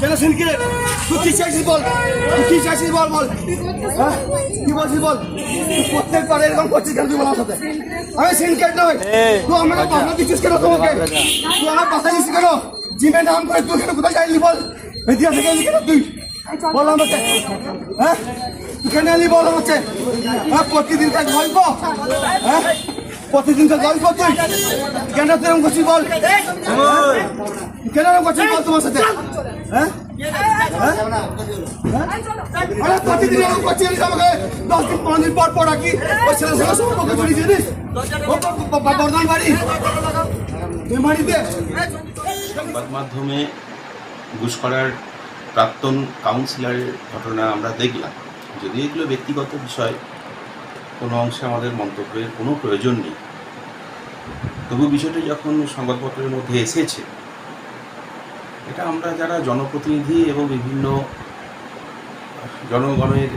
কেন বল তুই কি বল বল হ্যাঁ কি বলছিস? বল তুই প্রত্যেক পারে এরকম করছিস কেন তুই আমার সাথে আমি সিনকেট নয় তুই আমাকে বাধা কেন তোমাকে তুই আমার বাধা দিচ্ছিস কেন জিমে নাম তুই কেন কোথায় যাইলি বল। ইতিহাসে গেলি কেন তুই বল আমাকে প্রতিদিন কাজ বলব হ্যাঁ প্রতিদিন কাজ গল্প তুই। কেন তুই এরকম করছিস বল? কেন এরকম করছিস বল তোমার সাথে? হ্যাঁ? আরে প্রতিদিন এরকম করছিস আমাকে। দশ দিন পনেরো দিন পর পর রাখি ওই ছেলের সঙ্গে সম্পর্ক জড়ি জিনিস? বর্ধমান বাড়ি। তুই বাড়িতে? সংবাদ মাধ্যমে ঘুষখরার প্রাক্তন কাউন্সিলরের ঘটনা আমরা দেখলাম। যদি এগুলো ব্যক্তিগত বিষয় কোনো অংশে আমাদের মন্তব্যের কোনো প্রয়োজন নেই। তবু বিষয়টি যখন সংবাদপত্রের মধ্যে এসেছে, এটা আমরা যারা জনপ্রতিনিধি এবং বিভিন্ন জনগণের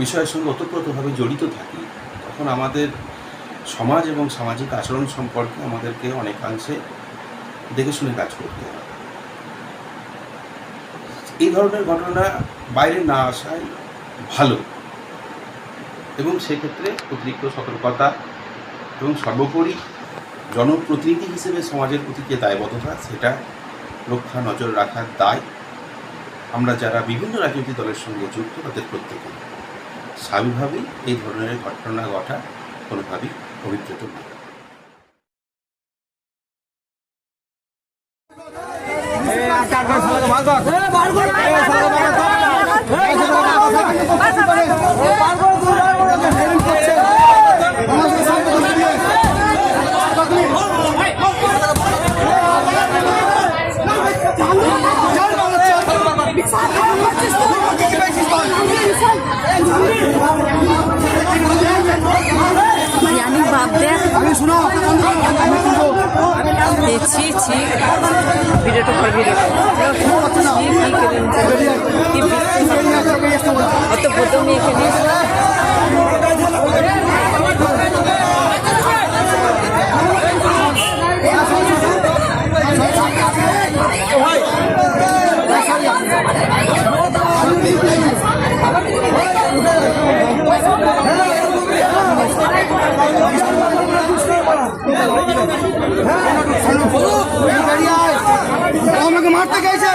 বিষয়ের সঙ্গে ওতপ্রোতভাবে জড়িত থাকি, তখন আমাদের সমাজ এবং সামাজিক আচরণ সম্পর্কে আমাদেরকে অনেকাংশে দেখে শুনে কাজ করতে হয়। এই ধরনের ঘটনা বাইরে না আসাই ভালো। এবং সেক্ষেত্রে অতিরিক্ত সতর্কতা এবং সর্বোপরি জনপ্রতিনিধি হিসেবে সমাজের প্রতি যে দায়বদ্ধতা, সেটা রক্ষা নজর রাখার দায় আমরা যারা বিভিন্ন রাজনৈতিক দলের সঙ্গে যুক্ত, তাদের প্রত্যেকে। স্বাভাবিকভাবেই এই ধরনের ঘটনা ঘটা কোনোভাবেই অভিপ্রেত নয়। জানি আমি শুনো আমি শুনব ছি ছি ভিডিওটা ভিডিও অত আমাকে মারতে গেছে।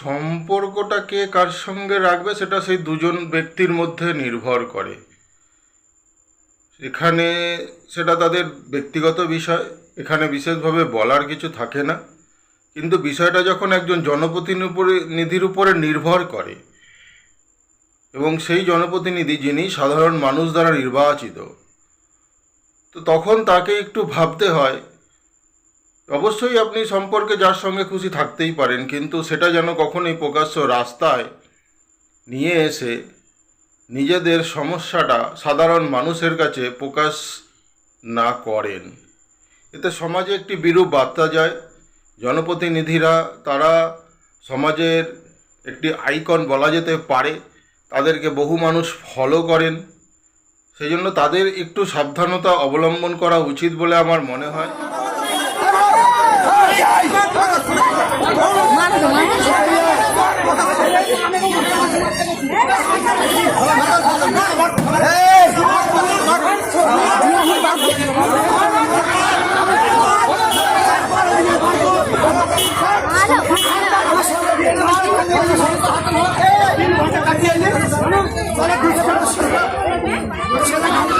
সম্পর্কটা কে কার সঙ্গে রাখবে সেটা সেই দুজন ব্যক্তির মধ্যে নির্ভর করে। এখানে সেটা তাদের ব্যক্তিগত বিষয়, এখানে বিশেষভাবে বলার কিছু থাকে না। কিন্তু বিষয়টা যখন একজন জনপ্রতিনিধির উপরে নির্ভর করে, এবং সেই জনপ্রতিনিধি যিনি সাধারণ মানুষ দ্বারা নির্বাচিত, তো তখন তাকে একটু ভাবতে হয়, অবশ্যই আপনি সম্পর্কে যার সঙ্গে খুশি থাকতেই পারেন, কিন্তু সেটা যেন কখনোই প্রকাশ্য রাস্তায় নিয়ে এসে নিজেদের সমস্যাটা সাধারণ মানুষের কাছে প্রকাশ না করেন। এতে সমাজে একটি বিরূপ বার্তা যায়। জনপ্রতিনিধিরা, তারা সমাজের একটি আইকন বলা যেতে পারে, তাদেরকে বহু মানুষ ফলো করেন। সেই জন্য তাদের একটু সাবধানতা অবলম্বন করা উচিত বলে আমার মনে হয় হচ্ছে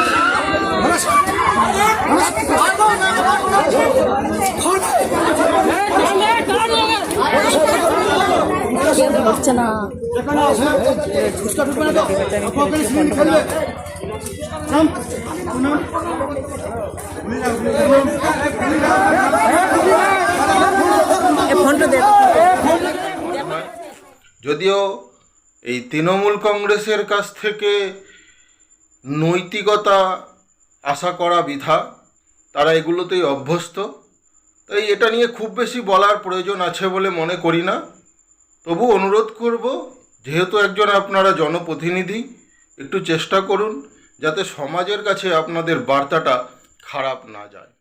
না এখানে আসো। ফুচকা ঢুকবে না তো? আপনাকে সিমেন্ট ফেলবে। নাম? নাম? এ ফোনটা দেখ যদিও এই তৃণমূল কংগ্রেসের কাছ থেকে নৈতিকতা আশা করা বিধা, তারা এগুলোতেই অভ্যস্ত। তাই এটা নিয়ে খুব বেশি বলার প্রয়োজন আছে বলে মনে করি না। তবু অনুরোধ করব, যেহেতু একজন আপনারা জনপ্রতিনিধি, একটু চেষ্টা করুন যাতে সমাজের কাছে আপনাদের বার্তাটা খারাপ না যায়।